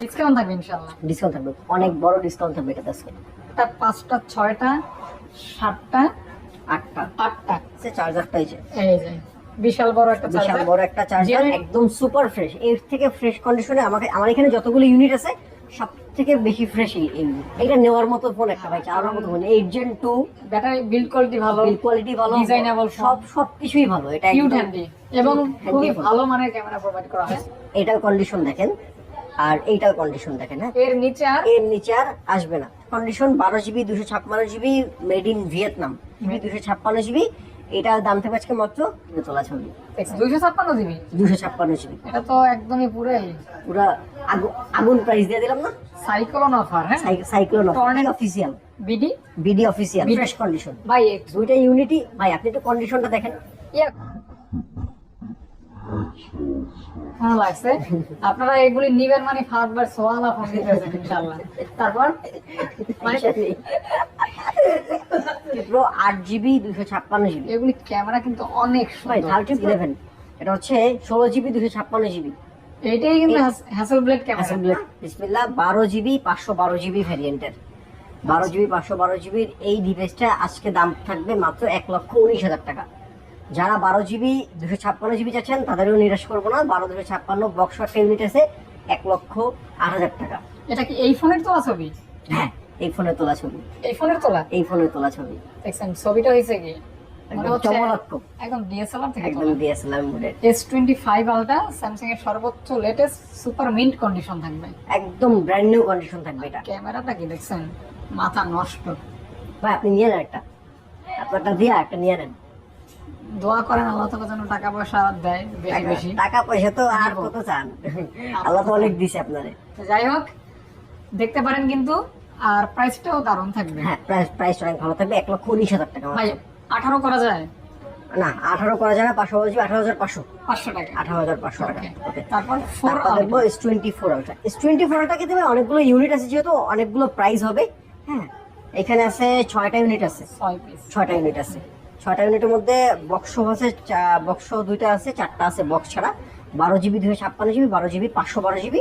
Discount থাকবে ইনশাল্লাহ discount থাকবে। অনেক বড় ডিসকাউন্ট থাকবে আজকে এটা পাঁচটা ছয়টা সাতটা আটটা। আটটা। সে চার্জারটা এই যে। এই যে বিশাল বড় একটা বিশাল বড় একটা চার্জার একদম সুপার ফ্রেশ এর থেকে ফ্রেশ কন্ডিশনে আমাকে আমার এখানে যতগুলো ইউনিট আছে সব থেকে বেশি ফ্রেশ এটা নেওয়ার মতো ফোন একটা ভাই চালানোর মতো phone eight gen two battery build quality ভালো বিল কোয়ালিটি ভালো phone। সব সব কিছুই ভালো। এটা কিউট হ্যান্ডি এবং খুবই ভালো। মানের ক্যামেরা প্রোভাইড করা হয়। এটার কন্ডিশন দেখেন। আর এইটার কন্ডিশন দেখেন হ্যাঁ? এর নিচে আর? এর নিচে আর আসবে না। কন্ডিশন বারো জিবি দুশো ছাপ্পান্ন জিবি মেড ইন ভিয়েতনাম দুশো ছাপ্পান্ন জিবি এটার দাম থেকে আজকে মাত্র তোলা ছবি। দুইশো ছাপ্পান্ন জিবি দুশো ছাপ্পান্ন জিবি এটা তো একদমই পুরা আগু- আগুন প্রাইস দিয়ে দিলাম না? সাইক্লোন অফার হ্যাঁ? Cyclone Tornado। Official BD BD official fresh condition ভাই দুইটা ইউনিটি ভাই আপনি একটু কন্ডিশনটা দেখেন। ইয়া ভালো লাগছে। আপনারা এগুলি নিবেন মানে সোয়ালা ফোন দিতেছেন ইনশাআল্লাহ। তারপর? আট জিবি দুশো ছাপ্পান্ন জিবি এগুলি ক্যামেরা কিন্তু অনেক সুন্দর। থার্টি ইলেভেন এটা হচ্ছে ষোলো জিবি দুশো ছাপ্পান্ন জিবি এটাই কিন্তু হ্যাসেল ব্লেড ক্যামেরা। বিসমিল্লাহ বারো জিবি পাঁচশো বারো জিবি ভ্যারিয়েন্টের বারো জিবি পাঁচশো বারো জিবির এই ডিভাইসটা আজকে দাম থাকবে মাত্র এক লক্ষ উনিশ হাজার টাকা। যারা বারো জিবি দুশো ছাপ্পান্ন জিবি চাচ্ছেন তাদেরও নিরাশ করব না। বারো দুশো ছাপ্পান্ন বক্স একটা ইউনিট আছে এক লক্ষ আট হাজার টাকা। এটা কি এই ফোনের তোলা ছবি? হ্যাঁ এই ফোনে তোলা ছবি। এই ফোনের তোলা? এই ফোনে তোলা ছবি। দেখছেন ছবিটা হয়েছে কি? একদম ডিএসএলআর থেকে একদম DSLR S twenty five Samsung এর সর্বোচ্চ লেটেস্ট সুপার মিন্ট কন্ডিশন থাকবে। একদম ব্র্যান্ড নিউ কন্ডিশন থাকবে এটা। ক্যামেরাটা কি দেখছেন? মাথা নষ্ট। ভাই আপনি নিয়ে নেন একটা। আপনারটা দিয়ে একটা নিয়ে নেন। দোয়া করেন আল্লাহ তালা যেন টাকা পয়সা দেয় বেশি বেশি। টাকা পয়সা তো আর কত চান? আল্লাহ তো অনেক দিছে আপনারে। যাই হোক দেখতে পারেন কিন্তু আর প্রাইসটাও দারুণ থাকবে। হ্যাঁ প্রাইস প্রাইস অনেক ভালো থাকবে এক লক্ষ উনিশ হাজার টাকা ভাই আঠারো করা যায়? না আঠারো করা যায় না পাঁচশো বলছি আঠারো হাজার পাঁচশো। পাঁচশো টাকা। আঠারো হাজার পাঁচশো টাকা তারপর ফোর দেখব S twenty four ultra S twenty four ultra কিন্তু অনেকগুলো ইউনিট আছে যেহেতু অনেকগুলো প্রাইস হবে হ্যাঁ। এখানে আছে ছয়টা ইউনিট আছে। ছয় ছয়টা ইউনিট আছে। ছয়টা ইউনিটের মধ্যে বক্স আছে বক্স দুইটা আছে চারটা আছে বক্স ছাড়া। বারো জিবি দুশো ছাপ্পান্ন জিবি বারো জিবি পাঁচশো বারো জিবি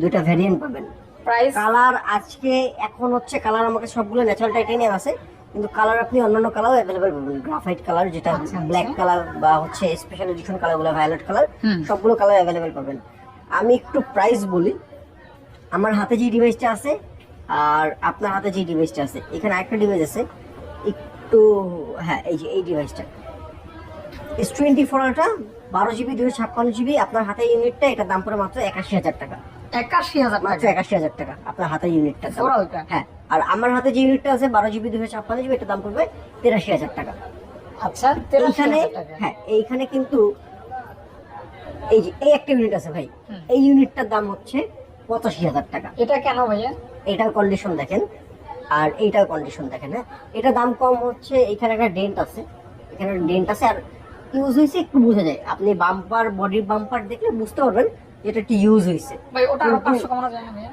দুইটা ভ্যারিয়েন্ট পাবেন। প্রাইস কালার আজকে এখন হচ্ছে কালার আমাকে সবগুলো ন্যাচারাল টাইটেনিয়াম আছে কিন্তু কালার আপনি অন্যান্য কালার অ্যাভেলেবেল পাবেন। গ্রাফাইট কালার যেটা আচ্ছা, ব্ল্যাক আচ্ছা। কালার বা হচ্ছে স্পেশাল এডিশন কালারগুলো ভায়োলেট কালার সবগুলো কালার অ্যাভেলেবেল পাবেন। আমি একটু প্রাইস বলি। আমার হাতে যে ডিভাইসটা আছে আর আপনার হাতে যে ডিভাইসটা আছে এখানে আরেকটা ডিভাইস আছে। একটু হ্যাঁ এই যে এই ডিভাইসটা এস টোয়েন্টি ফোর আলট্রা বারো জিবি দুশো ছাপ্পান্ন জিবি আপনার হাতে ইউনিটটা এটার দাম পড়ে মাত্র একাশি হাজার টাকা। একাশি হাজার মাত্র একাশি হাজার টাকা আপনার হাতে ইউনিটটা হ্যাঁ আর আমার হাতে যে ইউনিটটা আছে বারো জিবি দুশো ছাপ্পান্ন জিবি এটার দাম পড়বে তেরাশি হাজার টাকা। আচ্ছা এইখানে হ্যাঁ এইখানে কিন্তু এই যে এই একটা ইউনিট আছে ভাই। এই ইউনিটটার দাম হচ্ছে পঁচাশি হাজার টাকা। এটা কেন ভাইয়া? এটার কন্ডিশন দেখেন আর এইটার কন্ডিশন দেখেন হ্যাঁ? এটা দাম কম হচ্ছে এখানে একটা ডেন্ট আছে এখানে ডেন্ট আছে আর ইউজ হয়েছে একটু বোঝা যায়। আপনি বাম্পার বডির বাম্পার দেখলে বুঝতে পারবেন এটা একটু ইউজ হয়েছে। ভাই ওটা আরও কিন্তু- পাঁচশো না ভাইয়া?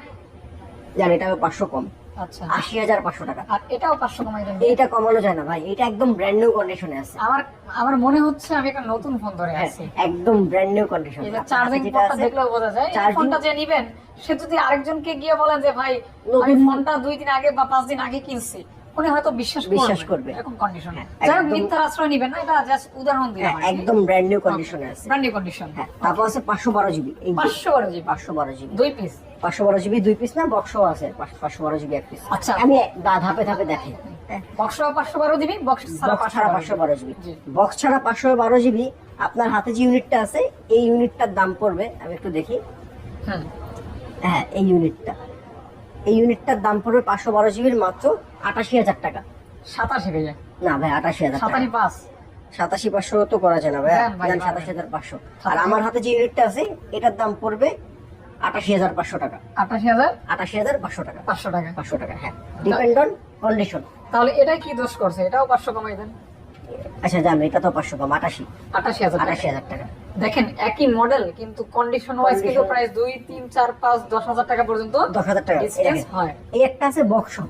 জান এটা পাঁচশো কম। আচ্ছা। আশি হাজার পাঁচশো টাকা। আর এটাও পাঁচশো কমাই দেন। এইটা কমানো যায় না ভাই এটা একদম ব্র্যান্ড নিউ কন্ডিশনে আছে। আমার আমার মনে হচ্ছে আমি একটা নতুন ফোন ধরে হ্যাঁ, আছি। একদম ব্র্যান্ড নিউ কন্ডিশন এই চার্জিং পোর্টটা দেখলেও বোঝা যায়। ফোনটা যে নিবেন সে যদি আরেকজনকে গিয়ে বলেন যে ভাই আমি ফোনটা দুই দিন আগে বা পাঁচ দিন আগে কিনছি। উনি হয়তো বিশ্বাস বিশ্বাস করবে। এরকম কন্ডিশন হ্যাঁ, যারা মিথ্যার আশ্রয় নিবেন না এটা জাস্ট উদাহরণ দিলাম হ্যাঁ একদম ব্র্যান্ড নিউ কন্ডিশনে আছে। ব্র্যান্ড কন্ডিশন হ্যাঁ তারপর আছে পাঁচশো বারো জিবি এই যে, পাঁচশো বারো জিবি পাঁচশো বারো জিবি দুই পিস পাঁচশো বারো জিবি দুই পিস না বক্সও আছে পাঁচ- পাঁচশো বারো জিবি এক পিস আচ্ছা। আমি দা- ধাপে ধাপে দেখি বক্স পাঁচশো বারো জিবি বক্স ছাড়া পাঁচশো বারো জিবি। বক্স ছাড়া পাঁচশো বারো জিবি আপনার হাতে যে ইউনিটটা আছে এই ইউনিটটার দাম পড়বে আমি একটু দেখি। হুম হ্যাঁ এই ইউনিটটা এই ইউনিটটার দাম পড়বে পাঁচশো বারো জিবির মাত্র আটাশি হাজার টাকা। সাতাশি ভাইয়া। না ভাই আটাশি হাজার সাতাশি পাঁচ। সাতাশি পাঁচশো তো করা যায় না ভাই, ভাই। সাতাশি হাজার পাঁচশো। আর আমার হাতে যে ইউনিটটা আছে এটার দাম পড়বে আটাশি হাজার পাঁচশো টাকা। আটাশি হাজার? আটাশি হাজার পাঁচশো টাকা। পাঁচশো টাকা। পাঁচশো টাকা হ্যাঁ। ডিপেন্ড অন কন্ডিশন তাহলে এটাই কি দোষ করছে? এটাও পাঁচশো কমাই দেন। আচ্ছা জান এটা তো পাঁচশো কম আটাশি। আটাশি হাজার আটাশি হাজার টাকা। দেখেন একই মডেল কিন্তু কন্ডিশন ওয়াইজ কিন্তু প্রায় দুই তিন চার পাঁচ দশ হাজার টাকা পর্যন্ত দশ হাজার টাকা হয়। এই একটা আছে বক্স সহ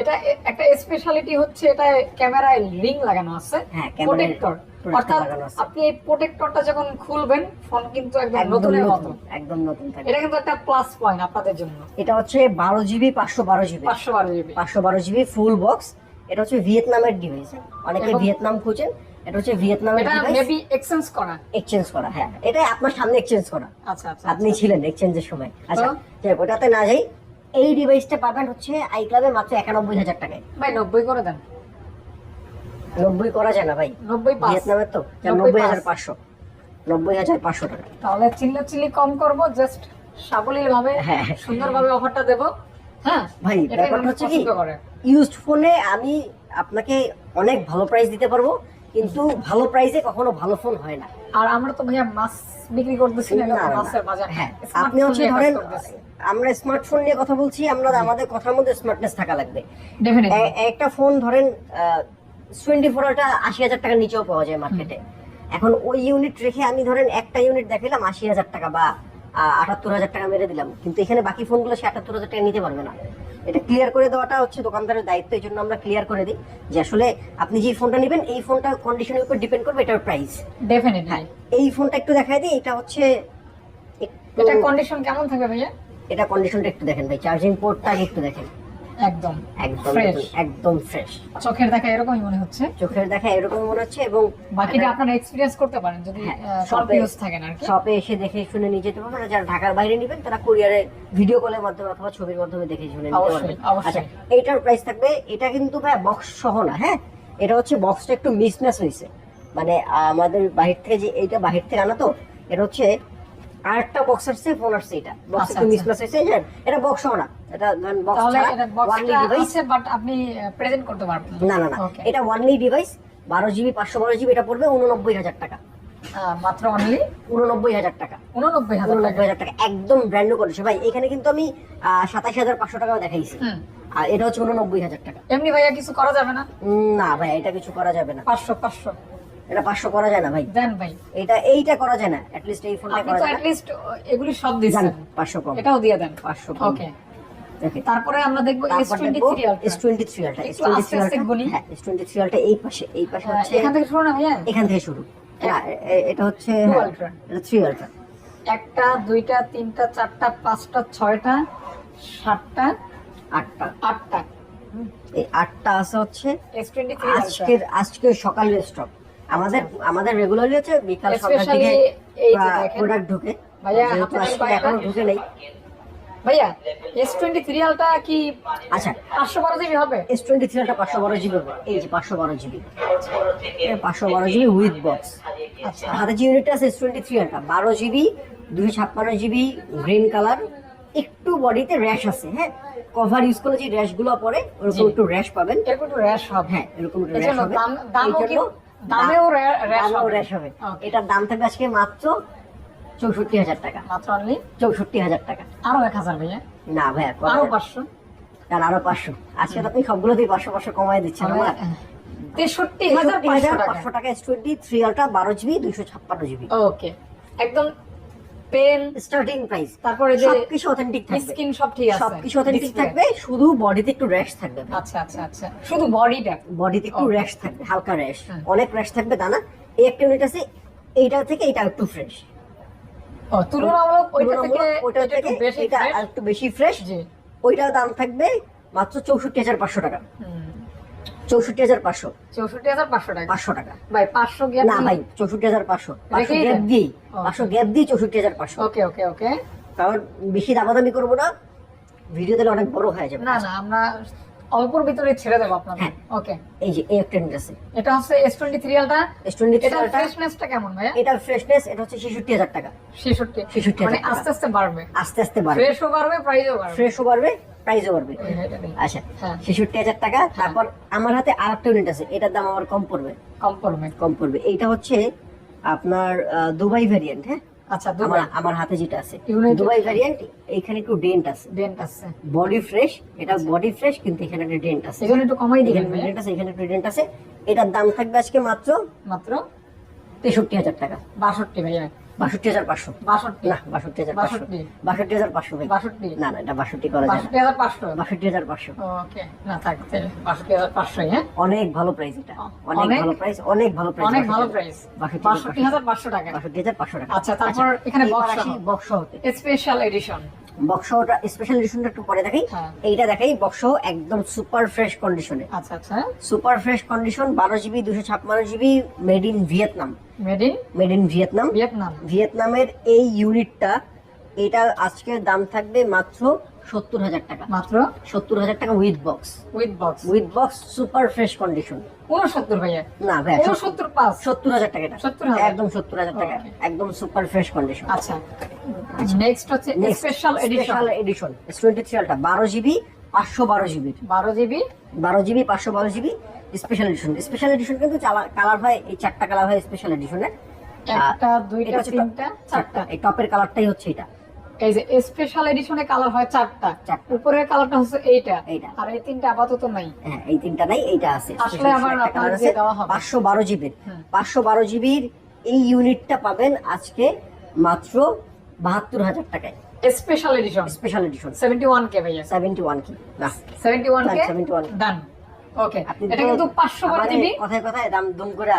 এটা একটা স্পেশালিটি হচ্ছে এটা ক্যামেরায় রিং লাগানো আছে। হ্যাঁ, প্রোটেক্টর অর্থাৎ আপনি এই প্রোটেক্টরটা যখন খুলবেন ফোন কিন্তু একদম নতুনের মতো। একদম নতুন থাকবে এটা কিন্তু একটা প্লাস পয়েন্ট আপনাদের জন্য। এটা হচ্ছে বারো জিবি পাঁচশো বারো জিবি পাঁচশো বারো জিবি পাঁচশো বারো জিবি ফুল বক্স এটা হচ্ছে ভিয়েতনামের ডিভাইস অনেকে ভিয়েতনাম খুঁজেন। এটা হচ্ছে ভিয়েতনামের ডিভাইস মেবি এক্সচেঞ্জ করা। এক্সচেঞ্জ করা হ্যাঁ। এটা আপনার সামনে এক্সচেঞ্জ করা। আচ্ছা আচ্ছা আপনি ছিলেন এক্সচেঞ্জের সময়। আচ্ছা যাই ওটাতে না যাই। এই ডিভাইসটা পাবেন হচ্ছে আই ক্লাবে মাত্র একানব্বই হাজার টাকায়। ভাই নব্বই করে দেন। নব্বই করা যায় না ভাই। নব্বই পাঁচ ভিয়েতনামের তো নব্বই হাজার পাঁচ। পাঁচশো। নব্বই হাজার পাঁচশো টাকা। তাহলে চিল্লা চিল্লি কম করব জাস্ট সাবলীল ভাবে হ্যাঁ। সুন্দরভাবে অফারটা দেব। হ্যাঁ ভাই, ব্যাপারটা হচ্ছে কি? ইউজড ফোনে আমি আপনাকে অনেক ভালো প্রাইস দিতে পারব কিন্তু ভালো প্রাইসে কখনো ভালো ফোন হয় না। আর আমরা তো ভাইয়া মাছ বিক্রি করতেছি না। মাছের বাজার হ্যাঁ আপনি হচ্ছে ধরেন। আমরা স্মার্টফোন নিয়ে কথা বলছি আমরা আমাদের কথার মধ্যে স্মার্টনেস থাকা লাগবে। একটা ফোন ধরেন টোয়েন্টি ফোরটা আশি হাজার টাকার নিচেও পাওয়া যায় মার্কেটে এখন ওই ইউনিট রেখে আমি ধরেন একটা ইউনিট দেখালাম আশি হাজার টাকা বা আটাত্তর হাজার টাকা মেরে দিলাম। কিন্তু এখানে বাকি ফোনগুলো সে আটাত্তর হাজার টাকা নিতে পারবে না। এটা ক্লিয়ার করে দেওয়াটা হচ্ছে দোকানদারের দায়িত্ব এই জন্য আমরা ক্লিয়ার করে দিই যে আসলে আপনি যে ফোনটা নেবেন এই ফোনটা কন্ডিশনের উপর ডিপেন্ড করবে এটার প্রাইস Definitely। এই ফোনটা একটু দেখাই দিই এটা হচ্ছে এটা কন্ডিশন কেমন থাকবে ভাইয়া? এটা কন্ডিশনটা একটু দেখেন ভাই চার্জিং পোর্টটা একটু দেখেন। একদম একদম। একদম ফ্রেশ চোখের দেখা এরকমই মনে হচ্ছে? চোখের দেখা এরকম মনে হচ্ছে এবং বাকিটা আপনারা এক্সপিরিয়েন্স করতে পারেন যদি হ্যাঁ, শপে থাকেন আর শপে এসে দেখে শুনে নিয়ে যেতে পারবেন। যারা ঢাকার বাইরে নেবেন তারা কুরিয়ারে ভিডিও কলের মাধ্যমে অথবা ছবির মাধ্যমে দেখে শুনে নিতে পারবেন। আচ্ছা এইটার প্রাইস থাকবে এটা কিন্তু ভাই বক্স সহ না হ্যাঁ? এটা হচ্ছে বক্সটা একটু মিসম্যাচ হয়েছে মানে আমাদের বাহির থেকে যে এইটা বাহির থেকে আনা তো এটা হচ্ছে আরেকটা বক্স আসছে ফোন আসছে এটা। বক্স আচ্ছা, একটু আচ্ছা। হয়েছে জানেন? এটা না। এটা বক্স ছাড়া ওয়ানলি ডিভাইস বাট আপনি প্রেজেন্ট করতে পারবেন না। না না এটা ওয়ানলি ডিভাইস বারো জিবি পাঁচশো বারো জিবি এটা পড়বে উননব্বই হাজার টাকা। মাত্র অনলি উননব্বই হাজার টাকা। উননব্বই হাজার টাকা। উননব্বই হাজার টাকা একদম ব্র্যান্ড নিউ করেছে ভাই এখানে কিন্তু আমি সাতাশ হাজার পাঁচশো টাকাও দেখাইছি। আর এটা হচ্ছে উননব্বই হাজার টাকা। এমনি ভাইয়া কিছু করা যাবে না? না ভাই এটা কিছু করা যাবে না। পাঁচশো পাঁচশো। এটা পাঁচশো করা যায় না ভাই? দেন ভাই। এটা এইটা করা যায় না অ্যাটলিস্ট এই ফোনটা করা যায় না। অ্যাটলিস্ট এগুলি সব জান দিচ্ছেন পাঁচশো কম। এটাও দিয়ে দেন। পাঁচশো কম। ওকে দেখে তারপরে আমরা দেখব এস তারপর টোয়েন্টি দেখব থ্রি থ্রি আলটা এস একটু টোয়েন্টি আস্তে থ্রি আস্তে গুনি। হ্যাঁ এস টোয়েন্টি আলটা এই পাশে এই পাশে হচ্ছে এখান থেকে শুরু না ভাইয়া? এখান থেকে শুরু। এটা হচ্ছে হ্যাঁ, এটা থ্রি আলট্রা একটা দুইটা তিনটা চারটা পাঁচটা ছয়টা সাতটা আটটা। আটটা। এই আটটা আছে হচ্ছে আজকের আজকের সকালের স্টক আমাদের আমাদের রেগুলারলি হচ্ছে বিকাল সন্ধ্যার আচ্ছা। দিকে এই প্রোডাক্ট ঢুকে। এখনও ঢুকে নেই। ভাইয়া এস টোয়েন্টি থ্রি আলটা কি আচ্ছা। পাঁচশো বারো জিবি হবে? এস টোয়েন্টি থ্রিটা পাঁচশো বারো জিবি এই যে পাঁচশো বারো জিবি। পাঁচশো বারো জিবি উইথ বক্স আচ্ছা। হাতে যে ইউনিটটা আছে এস টোয়েন্টি থ্রি বারো জিবি দুশো ছাপ্পান্ন জিবি গ্রিন কালার একটু বডিতে র্যাশ আছে হ্যাঁ? কভার ইউজ করলে যে র্যাশগুলো পড়ে ওরকম একটু র্যাশ পাবেন। একটু র্যাশ হবে। হ্যাঁ এরকম র্যাশ হবে। দাম দামও দামেও দামেও র্যাশ হবে। এটার দাম থাকবে আজকে মাত্র চৌষট্টি হাজার টাকা। মাত্র অনলি চৌষট্টি হাজার টাকা। আরও এক হাজার ভাইয়া? না ভাইয়া আরও পাঁচশো? আর আরও পাঁচশো। আজকে তো আপনি সবগুলোতেই পাঁচশো পাঁচশো কমায় দিচ্ছেন আমার তেষট্টি হাজার পাঁচশো টাকা। এস টোয়েন্টি থ্রি আলট্রা বারো জিবি দুইশো ছাপ্পান্ন জিবি ওকে একদম পেন স্টার্টিং প্রাইস তারপরে যে সবকিছু অথেন্টিক থাকবে। স্কিন সব ঠিক আছে। সবকিছু অথেন্টিক থাকবে শুধু বডিতে একটু র্যাশ থাকবে। আচ্ছা আচ্ছা আচ্ছা। শুধু বডিটা বডিতে একটু র্যাশ থাকবে হালকা র্যাশ অনেক র্যাশ থাকবে তা না। এই একটা ইউনিট আছে এইটা থেকে এটা একটু ফ্রেশ তুলনামূলক ওইটা থেকে ওইটা থেকে বেশি একটু বেশি ফ্রেশ ওইটার দাম থাকবে মাত্র চৌষট্টি হাজার পাঁচশো টাকা। চৌষট্টি হাজার পাঁচশো। চৌষট্টি হাজার পাঁচশো টাকা। পাঁচশো টাকা। ভাই পাঁচশো গ্যাপ না ভাই চৌষট্টি হাজার পাঁচশো। পাঁচশো গ্যাপ দিই পাঁচশো গ্যাপ দিই চৌষট্টি হাজার পাঁচশো। ওকে ওকে ওকে। কারণ বেশি দামাদামি করব না ভিডিও দিলে অনেক বড় হয়ে যাবে। না না আমরা অল্পর ভিতরে ছেড়ে দেবো আপনাদের। হ্যাঁ। ওকে। এই যে এই একটা ইউনিট আছে। এটা হচ্ছে S twenty three ultra S twenty এটা ফ্রেশনেসটা কেমন ভাইয়া? এটার ফ্রেশনেস এটা হচ্ছে ছেষট্টি হাজার টাকা। ছেষট্টি। 66,000 মানে আস্তে আস্তে বাড়বে। আস্তে আস্তে বাড়বে। ফ্রেশও বাড়বে প্রাইসও বাড়বে। ফ্রেশও বাড়বে। এটা নেই। আচ্ছা হ্যাঁ। ছেষট্টি হাজার টাকা তারপর আমার হাতে আর একটা ইউনিট আছে এটার দাম আমার কম পড়বে। কম পড়বে। কম পড়বে। এইটা হচ্ছে আপনার দুবাই ভ্যারিয়েন্ট হ্যাঁ? আচ্ছা আমার হাতে যেটা আছে। দুবাই ভ্যারিয়েন্ট এইখানে একটু ডেন্ট আছে। ডেন্ট আছে। বডি ফ্রেশ এটা বডি ফ্রেশ কিন্তু এখানে একটা ডেন্ট আছে। এখানে একটু কমাই দিবেন এখানে ডেন্ট আছে এখানে একটু ডেন্ট আছে। এটার দাম থাকবে আজকে মাত্র মাত্র তেষট্টি হাজার টাকা। বাষট্টি ভাইয়া। বাষট্টি হাজার পাঁচশো। বাষট্টি। না বাষট্টি হাজার পাঁচশো। বাষট্টি। বাষট্টি হাজার পাঁচশো বাষট্টি। না না এটা বাষট্টি করা বাষট্টি হাজার পাঁচশো। বাষট্টি হাজার পাঁচশো। ওকে না থাক বাষট্টি হাজার পাঁচশোই হ্যাঁ? অনেক ভালো প্রাইস এটা। অনেক? ভালো প্রাইস অনেক ভালো প্রাইস অনেক ভালো প্রাইস বাষট্টি হাজার পাঁচশো টাকা। বাষট্টি হাজার পাঁচশো টাকা। আচ্ছা, তারপর এখানে। বক্স হতে স্পেশাল এডিশন বক্সটা স্পেশাল এডিশনটা একটু পরে দেখাই। হ্যাঁ। এইটা দেখাই বক্স একদম সুপার ফ্রেশ কন্ডিশনে আচ্ছা আচ্ছা। সুপার ফ্রেশ কন্ডিশন বারো জিবি দুশো ছাপ্পান্ন GB made in Vietnam made in made in Vietnam Vietnam ভিয়েতনামের এই ইউনিটটা এটা আজকের দাম থাকবে মাত্র সত্তর হাজার টাকা। মাত্র? সত্তর হাজার টাকা with box with box with box super fresh condition উনসত্তর ভাইয়া? না ভাই উনসত্তর পাঁচ? সত্তর হাজার টাকা 70,000 একদম সত্তর হাজার টাকা। একদম সুপার ফ্রেশ কন্ডিশন আচ্ছা। নেক্সট হচ্ছে special edition edition twenty three ultra বারো জিবি পাঁচশো বারো জিবি বারো জিবি বারো জিবি পাঁচশো বারো GB special edition special edition কিন্তু কালার হয় এই চারটা কালার হয় স্পেশাল এডিশনের একটা দুইটা তিনটা চারটা। এই টপের কালারটাই হচ্ছে এটা। এই যে স্পেশাল এডিশনে কালার হয় চারটা। উপরের কালারটা হচ্ছে এইটা। আর এই তিনটা আপাতত নাই। হ্যাঁ এই তিনটা নাই এইটা আছে। আসলে আবার আপনার দিয়ে দেওয়া হবে। পাঁচশো বারো জিবির হুম। পাঁচশো বারো জিবির এই ইউনিটটা পাবেন আজকে মাত্র বাহাত্তর হাজার টাকায়। Special edition special edition seventy one K ভাইয়া। সেভেন্টি ওয়ান কি না সেভেন্টি ওয়ান কে 71 ডান ওকে এটা কিন্তু পাঁচশো বারো আমারে জিবি কথায় কথায় দাম দুম করে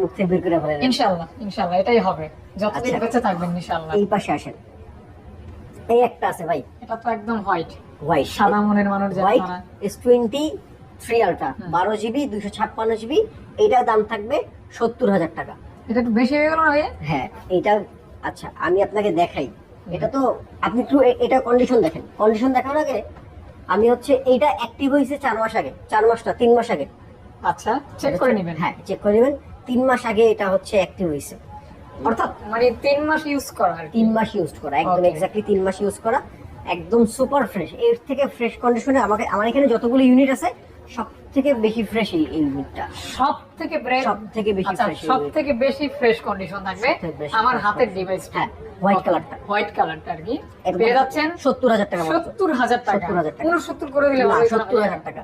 মুখ থেকে বের করে ফেলেন ইনশাল্লাহ ইনশাল্লাহ এটাই হবে। যতদিন আচ্ছা। বেঁচে থাকবেন ইনশাল্লাহ এই পাশে আসেন। এই একটা আছে ভাই। এটা তো একদম হোয়াইট হোয়াইট সাদা মনের মানুষ white S twenty three ultra বারো জিবি দুশো ছাপ্পান্ন জিবি এইটার দাম থাকবে সত্তর হাজার টাকা। এটা একটু বেশি হয়ে গেল না হ্যাঁ এটা আচ্ছা আমি আপনাকে দেখাই। এটা তো আপনি একটু এটা কন্ডিশন দেখেন। কন্ডিশন দেখার আগে আমি হচ্ছে এইটা অ্যাক্টিভ হয়েছে চার মাস আগে চার মাস না তিন মাস আগে। আচ্ছা চেক করে নেবেন। হ্যাঁ চেক করে নেবেন। তিন মাস আগে এটা হচ্ছে অ্যাক্টিভ হয়েছে। অর্থাৎ মানে তিন মাস ইউজ করা তিন মাস ইউজ করা একদম. এক্স্যাক্টলি তিন মাস ইউজ করা একদম সুপার ফ্রেশ এর থেকে ফ্রেশ কন্ডিশনে আমাকে আমার এখানে যতগুলো ইউনিট আছে সব থেকে বেশি ফ্রেশ এই সব থেকে সব থেকে বেশি এই সব থেকে বেশি ফ্রেশ কন্ডিশন থাকবে আমার হাতের হ্যাঁ, white colourটা। হোয়াইট কালারটা আর কি। পেয়ে যাচ্ছেন? সত্তর হাজার টাকা সত্তর হাজার টাকা। 70,000 টাকা। উনসত্তর করে দিলে সত্তর হাজার টাকা।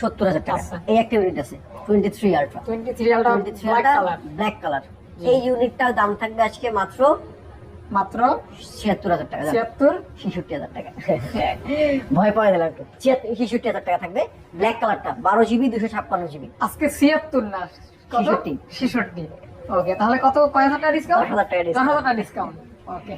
সত্তর হাজার টাকা। আচ্ছা। এই একটা ইউনিট আছে twenty three ultra twenty three black ultra colour black colour এই ইউনিটটার দাম থাকবে আজকে মাত্র মাত্র ছিয়াত্তর হাজার টাকা ছিয়াত্তর? ছেষট্টি হাজার টাকা। ভয় পাওয়া গেল একটু ছেষট্টি হাজার টাকা থাকবে। ব্ল্যাক কালারটা বারো জিবি দুশো ছাপ্পান্ন জিবি। আজকে ছিয়াত্তর না? 66 ছেষট্টি। ওকে তাহলে কত? কয় হাজার টাকা ডিসকাউন্ট। হাজার টাকা ডিসকাউন্ট ওকে।